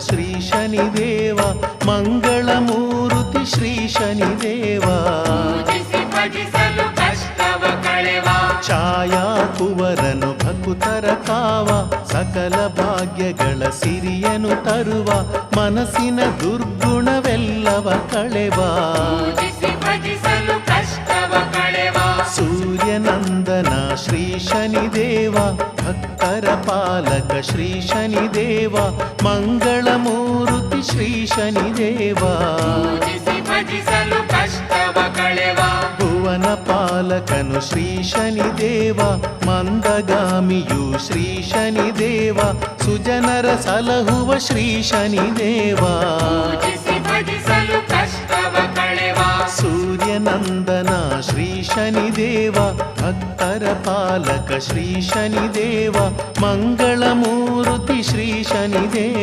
ಶ್ರೀ ಶನಿದೇವ ಮಂಗಳಮೂರುತಿ ಶ್ರೀ ಶನಿದೇವ ಛಾಯಾ ಕುವರನು ಭಕುತರ ಕಾವ ಸಕಲ ಭಾಗ್ಯಗಳ ಸಿರಿಯನು ತರುವ ಮನಸ್ಸಿನ ದುರ್ಗುಣವೆಲ್ಲವ ಕಳೆವ. ಸೂರ್ಯನಂದನ ಶ್ರೀ ಶನಿದೇವ ಭಕ್ತರ ಪಾಲಕ ಶ್ರೀ ಶನಿದೇವ ಮಂಗಳಮೂರುತಿ ಶ್ರೀ ಶನಿದೇವ ಭುವನ ಪಾಲಕನು ಶ್ರೀ ಶನಿದೇವ ಮಂದಗಾಮಿಯು ಶ್ರೀ ಶನಿದೇವ ಸುಜನರ ಸಲಹುವ ಶ್ರೀ ಶನಿದೇವ श्री शनिदेव भक्र पालक श्री शनिदेव मङ्गलमूर्ति श्री शनिदेव।